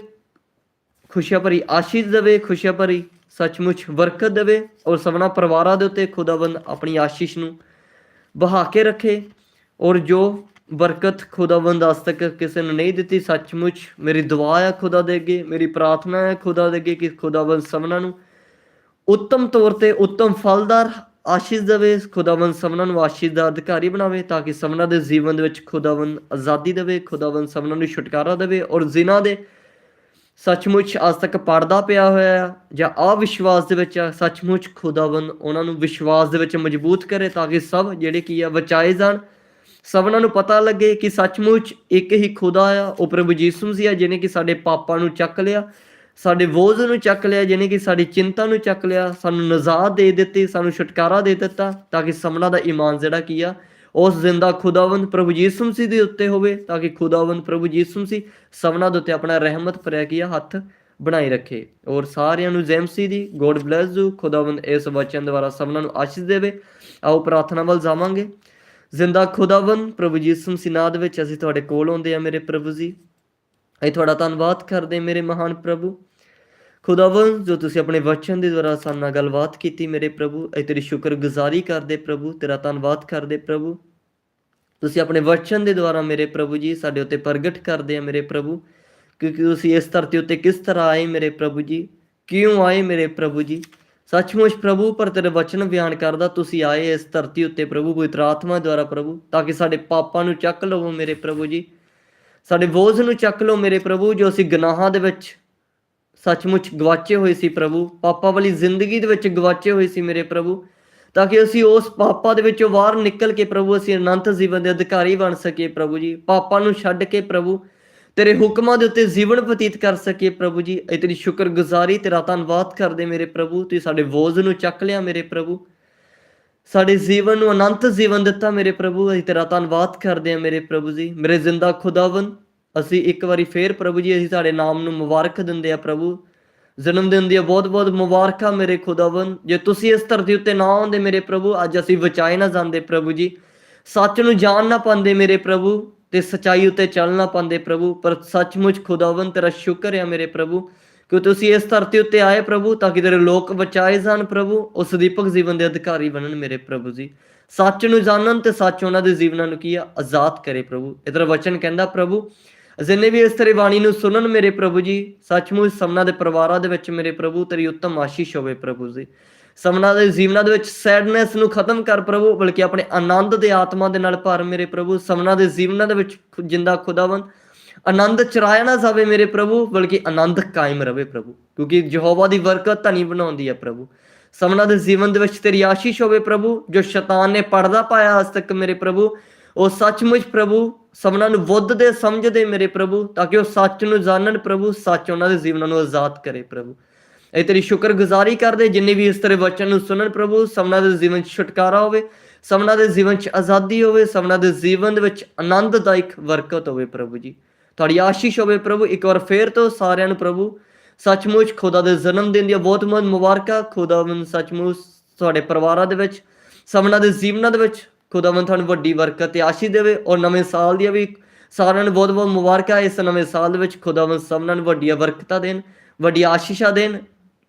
ਖੁਸ਼ੀਆਂ ਭਰੀ, ਆਸ਼ੀਸ਼ ਦੇਵੇ, ਖੁਸ਼ੀਆਂ ਭਰੀ, ਸੱਚਮੁੱਚ ਬਰਕਤ ਦੇਵੇ ਔਰ ਸਭਨਾ ਪਰਿਵਾਰਾਂ ਦੇ ਉੱਤੇ ਖੁਦਾਵੰਦ ਆਪਣੀ ਆਸ਼ੀਸ਼ ਨੂੰ ਬਹਾ ਕੇ ਰੱਖੇ ਔਰ ਜੋ ਬਰਕਤ ਖੁਦਾਵੰਦ ਅੱਜ ਤੱਕ ਕਿਸੇ ਨੂੰ ਨਹੀਂ ਦਿੱਤੀ, ਸੱਚਮੁੱਚ ਮੇਰੀ ਦੁਆ ਹੈ ਖੁਦਾ ਦੇ ਅੱਗੇ, ਮੇਰੀ ਪ੍ਰਾਰਥਨਾ ਹੈ ਖੁਦਾ ਦੇ ਅੱਗੇ ਕਿ ਖੁਦਾਵੰਦ ਸਭਨਾਂ ਨੂੰ ਉੱਤਮ ਤੌਰ ਤੇ ਉੱਤਮ ਫਲਦਾਰ ਆਸ਼ੀਸ਼ ਦੇਵੇ ਖੁਦਾਵੰਦ ਸਭਨਾਂ ਨੂੰ ਆਸ਼ੀਸ਼ ਦਾ ਅਧਿਕਾਰੀ ਬਣਾਵੇ ਤਾਂ ਕਿ ਸਭਨਾਂ ਦੇ ਜੀਵਨ ਦੇ ਵਿੱਚ ਖੁਦਾਵੰਦ ਆਜ਼ਾਦੀ ਦੇਵੇ ਖੁਦਾਵੰਦ ਸਭਨਾਂ ਨੂੰ ਛੁਟਕਾਰਾ ਦੇਵੇ ਔਰ ਜ਼ਿਨਾ ਦੇ ਸੱਚਮੁੱਚ ਅੱਜ ਤੱਕ ਪੜਦਾ ਪਿਆ ਹੋਇਆ ਆ ਜਾਂ ਆ ਵਿਸ਼ਵਾਸ ਦੇ ਵਿੱਚ ਆ, ਸੱਚਮੁੱਚ ਖੁਦਾਵੰਦ ਉਹਨਾਂ ਨੂੰ ਵਿਸ਼ਵਾਸ ਦੇ ਵਿੱਚ ਮਜ਼ਬੂਤ ਕਰੇ ਤਾਂ ਕਿ ਸਭ ਜਿਹੜੇ ਕੀ ਆ, ਬਚਾਏ ਜਾਣ। ਸਭਨਾਂ ਨੂੰ ਪਤਾ ਲੱਗੇ ਕਿ ਸੱਚਮੁੱਚ ਇੱਕ ਹੀ ਖੁਦਾ ਆ, ਉਹ ਪ੍ਰਭੂ ਯੀਸ਼ੂ ਮਸੀਹ ਆ, ਜਿਹਨੇ ਕਿ ਸਾਡੇ ਪਾਪਾਂ ਨੂੰ ਚੱਕ ਲਿਆ, ਸਾਡੇ ਬੋਝ ਨੂੰ ਚੱਕ ਲਿਆ, ਜਿਹਨੇ ਕਿ ਸਾਡੀ ਚਿੰਤਾ ਨੂੰ ਚੱਕ ਲਿਆ, ਸਾਨੂੰ ਨਜ਼ਾਤ ਦੇ ਦਿੱਤੀ, ਸਾਨੂੰ ਛੁਟਕਾਰਾ ਦੇ ਦਿੱਤਾ, ਤਾਂ ਕਿ ਸਭਨਾਂ ਦਾ ਈਮਾਨ ਜਿਹੜਾ ਕੀ ਆ, ਉਸ ਜ਼ਿੰਦਾ ਖੁਦਾਵੰਦ ਪ੍ਰਭੂ ਯੀਸ਼ੂ ਮਸੀਹ ਦੇ ਉੱਤੇ ਹੋਵੇ, ਤਾਂ ਕਿ ਖੁਦਾਵੰਦ ਪ੍ਰਭੂ ਯੀਸ਼ੂ ਮਸੀਹ ਸਭਨਾਂ ਦੇ ਉੱਤੇ ਆਪਣਾ ਰਹਿਮਤ ਭਰਿਆ ਕੀ ਆ, ਹੱਥ ਬਣਾਈ ਰੱਖੇ। ਔਰ ਸਾਰਿਆਂ ਨੂੰ ਜੈਮਸੀ ਦੀ ਗੋਡ ਬlesਸ ਯੂ ਖੁਦਾਵੰਦ ਇਸ ਵਚਨ ਦੁਆਰਾ ਸਭਨਾਂ ਨੂੰ ਆਸ਼ੀਸ਼ ਦੇਵੇ। ਆਓ ਪ੍ਰਾਰਥਨਾ ਵੱਲ ਜਾਵਾਂਗੇ। ਜ਼ਿੰਦਾ ਖੁਦਾਵੰਦ ਪ੍ਰਭੂ ਜੀ ਯਿਸੂ ਮਸੀਹ ਦੇ ਵਿੱਚ ਅਸੀਂ ਤੁਹਾਡੇ ਕੋਲ ਆਉਂਦੇ ਆ ਮੇਰੇ ਪ੍ਰਭੂ ਜੀ। ਅਸੀਂ ਤੁਹਾਡਾ ਧੰਨਵਾਦ ਕਰਦੇ ਮੇਰੇ ਮਹਾਨ ਪ੍ਰਭੂ। ਖੁਦਾਵੰਦ ਜੋ ਤੁਸੀਂ ਆਪਣੇ ਵਚਨ ਦੇ ਦੁਆਰਾ ਸਾਡੇ ਨਾਲ ਗੱਲਬਾਤ ਕੀਤੀ ਮੇਰੇ ਪ੍ਰਭੂ। ਅਸੀਂ ਤੇਰੀ ਸ਼ੁਕਰਗੁਜ਼ਾਰੀ ਕਰਦੇ ਪ੍ਰਭੂ, ਤੇਰਾ ਧੰਨਵਾਦ ਕਰਦੇ ਪ੍ਰਭੂ। ਤੁਸੀਂ ਆਪਣੇ ਵਚਨ ਦੇ ਦੁਆਰਾ ਮੇਰੇ ਪ੍ਰਭੂ ਜੀ ਸਾਡੇ ਉੱਤੇ ਪ੍ਰਗਟ ਕਰਦੇ ਆ ਮੇਰੇ ਪ੍ਰਭੂ। ਕਿਉਂਕਿ ਤੁਸੀਂ ਇਸ ਧਰਤੀ ਉੱਤੇ ਕਿਸ ਤਰ੍ਹਾਂ ਆਏ ਮੇਰੇ ਪ੍ਰਭੂ ਜੀ? ਕਿਉਂ ਆਏ ਮੇਰੇ ਪ੍ਰਭੂ ਜੀ? ਸੱਚਮੁੱਚ ਪ੍ਰਭੂ, ਪਰ ਤੇਰੇ ਵਚਨ ਬਿਆਨ ਕਰਦਾ, ਤੁਸੀਂ ਆਏ ਇਸ ਧਰਤੀ ਉੱਤੇ ਪ੍ਰਭੂ, ਪਵਿੱਤਰ ਆਤਮਾ ਦੁਆਰਾ ਪ੍ਰਭੂ, ਤਾਂ ਕਿ ਸਾਡੇ ਪਾਪਾਂ ਨੂੰ ਚੱਕ ਲਵੋ ਮੇਰੇ ਪ੍ਰਭੂ ਜੀ। ਸਾਡੇ ਬੋਝ ਨੂੰ ਚੱਕ ਲਓ ਮੇਰੇ ਪ੍ਰਭੂ, ਜੋ ਅਸੀਂ ਗੁਨਾਹਾਂ ਦੇ ਵਿੱਚ ਸੱਚਮੁੱਚ ਗਵਾਚੇ ਹੋਏ ਸੀ ਪ੍ਰਭੂ, ਪਾਪਾਂ ਵਾਲੀ ਜ਼ਿੰਦਗੀ ਦੇ ਵਿੱਚ ਗਵਾਚੇ ਹੋਏ ਸੀ ਮੇਰੇ ਪ੍ਰਭੂ, ਤਾਂ ਕਿ ਅਸੀਂ ਉਸ ਪਾਪਾਂ ਦੇ ਵਿੱਚੋਂ ਬਾਹਰ ਨਿਕਲ ਕੇ ਪ੍ਰਭੂ, ਅਸੀਂ ਅਨੰਤ ਜੀਵਨ ਦੇ ਅਧਿਕਾਰੀ ਬਣ ਸਕੀਏ ਪ੍ਰਭੂ ਜੀ। ਪਾਪਾਂ ਨੂੰ ਛੱਡ ਕੇ ਪ੍ਰਭੂ ਤੇਰੇ ਹੁਕਮਾਂ ਦੇ ਉੱਤੇ ਜੀਵਨ ਬਤੀਤ ਕਰ ਸਕੀਏ ਪ੍ਰਭੂ ਜੀ। ਇਹ ਤੇਰੀ ਸ਼ੁਕਰਗੁਜ਼ਾਰੀ, ਤੇਰਾ ਧੰਨਵਾਦ ਕਰਦੇ ਮੇਰੇ ਪ੍ਰਭੂ। ਤੁਸੀਂ ਸਾਡੇ ਬੋਝ ਨੂੰ ਚੱਕ ਲਿਆ ਮੇਰੇ ਪ੍ਰਭੂ। ਸਾਡੇ ਜੀਵਨ ਨੂੰ ਅਨੰਤ ਜੀਵਨ ਦਿੱਤਾ ਮੇਰੇ ਪ੍ਰਭੂ। ਅਸੀਂ ਤੇਰਾ ਧੰਨਵਾਦ ਕਰਦੇ ਹਾਂ ਮੇਰੇ ਪ੍ਰਭੂ ਜੀ। ਮੇਰੇ ਜ਼ਿੰਦਾ ਖੁਦਾਵੰ ਅਸੀਂ ਇੱਕ ਵਾਰੀ ਫੇਰ ਪ੍ਰਭੂ ਜੀ, ਅਸੀਂ ਤੁਹਾਡੇ ਨਾਮ ਨੂੰ ਮੁਬਾਰਕ ਦਿੰਦੇ ਆ ਪ੍ਰਭੂ। ਜਨਮ ਦਿਨ ਦੀਆਂ ਬਹੁਤ-ਬਹੁਤ ਮੁਬਾਰਕਾਂ ਮੇਰੇ ਖੁਦਾਵੰ ਜੇ ਤੁਸੀਂ ਇਸ ਧਰਤੀ ਉੱਤੇ ਨਾ ਆਉਂਦੇ ਮੇਰੇ ਪ੍ਰਭੂ, ਅੱਜ ਅਸੀਂ ਬਚਾਏ ਨਾ ਜਾਂਦੇ ਪ੍ਰਭੂ ਜੀ। ਸੱਚ ਨੂੰ ਜਾਣ ਨਾ ਪਾਉਂਦੇ ਮੇਰੇ ਪ੍ਰਭੂ। ਤੇ ਸਚਾਈ ਉੱਤੇ ਚੱਲਣਾ ਪਾਉਂਦੇ ਪ੍ਰਭੂ, ਪਰ ਸੱਚਮੁੱਚ ਖੁਦਾਵੰ ਤੇਰਾ ਸ਼ੁਕਰ ਹੈ ਮੇਰੇ ਪ੍ਰਭੂ। ਕਿ ਤੁਸੀਂ ਇਸ ਧਰਤੀ ਉੱਤੇ ਆਏ ਪ੍ਰਭੂ, ਤਾਂ ਕਿ ਤੇਰੇ ਲੋਕ ਬਚਾਏ ਜਾਣ ਪ੍ਰਭੂ, ਉਸ ਦੀਪਕ ਜੀਵਨ ਦੇ ਅਧਿਕਾਰੀ ਬਣਨ ਮੇਰੇ ਪ੍ਰਭੂ ਜੀ। ਸੱਚ ਨੂੰ ਜਾਣਨ ਤੇ ਸੱਚ ਉਹਨਾਂ ਦੇ ਜੀਵਨਾਂ ਨੂੰ ਕੀ ਆਜ਼ਾਦ ਕਰੇ ਪ੍ਰਭੂ। ਇਧਰ ਵਚਨ ਕਹਿੰਦਾ, ਪ੍ਰਭੂ, ਜਿੰਨੇ ਵੀ ਇਸ ਤਰ੍ਹਾਂ ਬਾਣੀ ਨੂੰ ਸੁਣਨ ਮੇਰੇ ਪ੍ਰਭੂ ਜੀ, ਸੱਚਮੁੱਚ ਸਮਨਾ ਦੇ ਪਰਿਵਾਰਾਂ ਦੇ ਵਿੱਚ ਮੇਰੇ ਪ੍ਰਭੂ, ਤੇਰੀ ਉੱਤਮ ਆਸ਼ੀਸ਼ ਹੋਵੇ ਪ੍ਰਭੂ ਜੀ। ਸਮਨਾ ਦੇ ਜੀਵਨਾਂ ਦੇ ਵਿੱਚ ਸੈਡਨੈਸ ਨੂੰ ਖਤਮ ਕਰ ਪ੍ਰਭੂ, ਬਲਕਿ ਆਪਣੇ ਆਨੰਦ ਦੇ ਆਤਮਾ ਦੇ ਨਾਲ ਭਰ ਮੇਰੇ ਪ੍ਰਭੂ ਸਮਨਾ ਦੇ ਜੀਵਨਾਂ ਦੇ ਵਿੱਚ ਜਿੰਦਾ ਖੁਦਾਵੰਦ। ਆਨੰਦ ਚਰਾਇਆ ਨਾ ਜਾਵੇ ਮੇਰੇ ਪ੍ਰਭੂ, ਬਲਕਿ ਆਨੰਦ ਕਾਇਮ ਰਵੇ ਪ੍ਰਭੂ, ਕਿਉਂਕਿ ਯਹੋਵਾ ਦੀ ਬਰਕਤ ਧਨੀ ਬਣਾਉਂਦੀ ਹੈ ਪ੍ਰਭੂ। ਸਮਨਾ ਦੇ ਜੀਵਨ ਦੇ ਵਿੱਚ ਤੇਰੀ ਆਸ਼ੀਸ਼ ਹੋਵੇ ਪ੍ਰਭੂ, ਜੋ ਸ਼ੈਤਾਨ ਨੇ ਪਰਦਾ ਪਾਇਆ ਅੱਜ ਤੱਕ ਮੇਰੇ ਪ੍ਰਭੂ, ਉਹ ਸੱਚਮੁੱਚ ਪ੍ਰਭੂ, ਸਭਨਾਂ ਨੂੰ ਬੁੱਧ ਦੇ ਸਮਝਦੇ ਮੇਰੇ ਪ੍ਰਭੂ, ਤਾਂ ਕਿ ਉਹ ਸੱਚ ਨੂੰ ਜਾਣਨ ਪ੍ਰਭੂ, ਸੱਚ ਉਹਨਾਂ ਦੇ ਜੀਵਨਾਂ ਨੂੰ ਆਜ਼ਾਦ ਕਰੇ ਪ੍ਰਭੂ। ਇਹ ਤੇਰੀ ਸ਼ੁਕਰਗੁਜ਼ਾਰੀ ਕਰਦੇ ਜਿੰਨੇ ਵੀ ਇਸ ਤਰ੍ਹਾਂ ਵਚਨ ਨੂੰ ਸੁਣਨ ਪ੍ਰਭੂ, ਸਭਨਾਂ ਦੇ ਜੀਵਨ 'ਚ ਛੁਟਕਾਰਾ ਹੋਵੇ, ਸਭਨਾਂ ਦੇ ਜੀਵਨ 'ਚ ਆਜ਼ਾਦੀ ਹੋਵੇ, ਸਭਨਾਂ ਦੇ ਜੀਵਨ ਦੇ ਵਿੱਚ ਆਨੰਦਦਾਇਕ ਬਰਕਤ ਹੋਵੇ ਪ੍ਰਭੂ ਜੀ। ਤੁਹਾਡੀ ਆਸ਼ੀਸ਼ ਹੋਵੇ ਪ੍ਰਭੂ, ਇੱਕ ਵਾਰ ਫੇਰ ਤੋਂ ਸਾਰਿਆਂ ਨੂੰ ਪ੍ਰਭੂ। ਸੱਚਮੁੱਚ ਖੁਦਾ ਦੇ ਜਨਮ ਦਿਨ ਦੀਆਂ ਬਹੁਤ ਬਹੁਤ ਮੁਬਾਰਕਾਂ ਖੁਦਾਵੰਦ ਸੱਚਮੁੱਚ ਤੁਹਾਡੇ ਪਰਿਵਾਰਾਂ ਦੇ ਵਿੱਚ, ਸਭਨਾਂ ਦੇ ਜੀਵਨਾਂ ਦੇ ਵਿੱਚ ਖੁਦਾਵੰਦ ਤੁਹਾਨੂੰ ਵੱਡੀ ਬਰਕਤ ਤੇ ਆਸ਼ੀਸ਼ ਦੇਵੇ ਔਰ ਨਵੇਂ ਸਾਲ ਦੀਆਂ ਵੀ ਸਾਰਿਆਂ ਨੂੰ ਬਹੁਤ ਬਹੁਤ ਮੁਬਾਰਕਾਂ, ਇਸ ਨਵੇਂ ਸਾਲ ਦੇ ਵਿੱਚ ਖੁਦਾਵੰਦ ਸਭਨਾਂ ਨੂੰ ਵੱਡੀਆਂ ਬਰਕਤਾਂ ਦੇਣ ਵੱਡੀ ਆਸ਼ੀਸ਼ਾਂ ਦੇਣ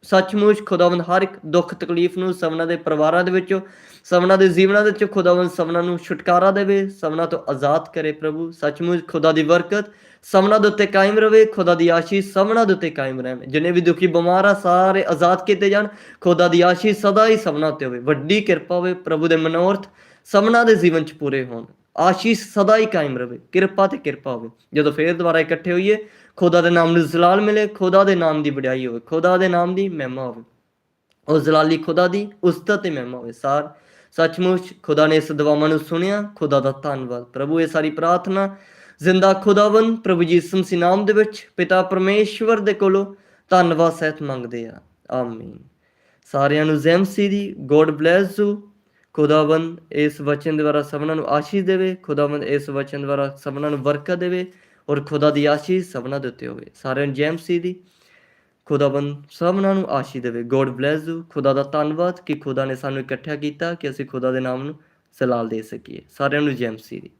ਸੱਚਮੁੱਚ ਖੁਦਾਵੰਦ ਹਰ ਇੱਕ ਦੁੱਖ ਤਕਲੀਫ ਨੂੰ ਸਭਨਾਂ ਦੇ ਪਰਿਵਾਰਾਂ ਦੇ ਵਿੱਚੋਂ, ਸਭਨਾਂ ਦੇ ਜੀਵਨਾਂ ਦੇ ਵਿੱਚੋਂ ਖੁਦਾਵੰਦ ਸਭਨਾਂ ਨੂੰ ਛੁਟਕਾਰਾ ਦੇਵੇ, ਸਭਨਾਂ ਤੋਂ ਆਜ਼ਾਦ ਕਰੇ ਪ੍ਰਭੂ। ਸੱਚਮੁੱਚ ਖੁਦਾ ਦੀ ਬਰਕਤ ਸਭਨਾਂ ਦੇ ਉੱਤੇ ਕਾਇਮ ਰਵੇ, ਖੁਦਾ ਦੀ ਆਸ਼ੀਸ਼ ਸਭਨਾਂ ਦੇ ਉੱਤੇ ਕਾਇਮ ਰਹੇ। ਜਿੰਨੇ ਵੀ ਦੁਖੀ ਬਿਮਾਰ ਆ, ਸਾਰੇ ਆਜ਼ਾਦ ਕੀਤੇ ਜਾਣ, ਖੁਦਾ ਦੀ ਆਸ਼ੀਸ਼ ਸਦਾ ਹੀ ਸਭਨਾਂ ਉੱਤੇ ਹੋਵੇ। ਵੱਡੀ ਕਿਰਪਾ ਹੋਵੇ ਪ੍ਰਭੂ ਦੇ ਮਨੋਰਥ ਸਭਨਾਂ ਦੇ ਜੀਵਨ 'ਚ ਪੂਰੇ ਹੋਣ। ਆਸ਼ੀਸ਼ ਸਦਾ ਹੀ ਕਾਇਮ ਰਵੇ। ਕਿਰਪਾ ਤੇ ਕਿਰਪਾ ਹੋਵੇ। ਜਦੋਂ ਫੇਰ ਦੁਬਾਰਾ ਇਕੱਠੇ ਹੋਈਏ ਖੁਦਾ ਦੇ ਨਾਮ ਨੂੰ ਜ਼ਲਾਲ ਮਿਲੇ, ਖੁਦਾ ਦੇ ਨਾਮ ਦੀ ਵਡਿਆਈ ਹੋਵੇ, ਖੁਦਾ ਦੇ ਨਾਮ ਦੀ ਮਹਿਮਾ ਹੋਵੇ। ਉਹ ਜ਼ਲਾਲੀ ਖੁਦਾ ਦੀ ਉਸਤਤ ਤੇ ਮਹਿਮਾ ਹੋਵੇ। ਸਾਰ, ਸੱਚਮੁੱਚ ਖੁਦਾ ਨੇ ਇਸ ਦੁਆਵਾਂ ਨੂੰ ਸੁਣਿਆ, ਖੁਦਾ ਦਾ ਧੰਨਵਾਦ। ਪ੍ਰਭੂ, ਇਹ ਸਾਰੀ ਪ੍ਰਾਰਥਨਾ ਜ਼ਿੰਦਾ ਖੁਦਾਵੰਦ ਪ੍ਰਭੂ ਜੀ ਯਿਸੂ ਮਸੀਹ ਨਾਮ ਦੇ ਵਿੱਚ ਪਿਤਾ ਪਰਮੇਸ਼ਵਰ ਦੇ ਕੋਲੋਂ ਧੰਨਵਾਦ ਸਹਿਤ ਮੰਗਦੇ ਆ। ਆਮੀਨ। ਸਾਰਿਆਂ ਨੂੰ ਜ਼ੈਮਸੀ ਦੀ, ਗੋਡ ਬlesਸ ਯੂ। ਖੁਦਾਵੰਦ ਇਸ ਵਚਨ ਦੁਆਰਾ ਸਭਨਾਂ ਨੂੰ ਆਸ਼ੀਸ਼ ਦੇਵੇ, ਖੁਦਾਵੰਦ ਇਸ ਵਚਨ ਦੁਆਰਾ ਸਭਨਾਂ ਨੂੰ ਬਰਕਤ ਦੇਵੇ। ਔਰ ਖੁਦਾ ਦੀ ਆਸ਼ੀਸ਼ ਸਭਨਾਂ ਦੇ ਉੱਤੇ ਹੋਵੇ। ਸਾਰਿਆਂ ਨੂੰ ਜੈਮ ਸੀ ਦੀ। ਖੁਦਾਵੰਦ ਸਭਨਾਂ ਨੂੰ ਆਸ਼ੀਸ਼ ਦੇਵੇ। ਗੋਡ ਬlesਸ ਯੂ ਖੁਦਾ ਦਾ ਧੰਨਵਾਦ ਕਿ ਖੁਦਾ ਨੇ ਸਾਨੂੰ ਇਕੱਠਿਆ ਕੀਤਾ ਕਿ ਅਸੀਂ ਖੁਦਾ ਦੇ ਨਾਮ ਨੂੰ ਸਲਾਲ ਦੇ ਸਕੀਏ। ਸਾਰਿਆਂ ਨੂੰ ਜੈਮ ਸੀ ਦੀ।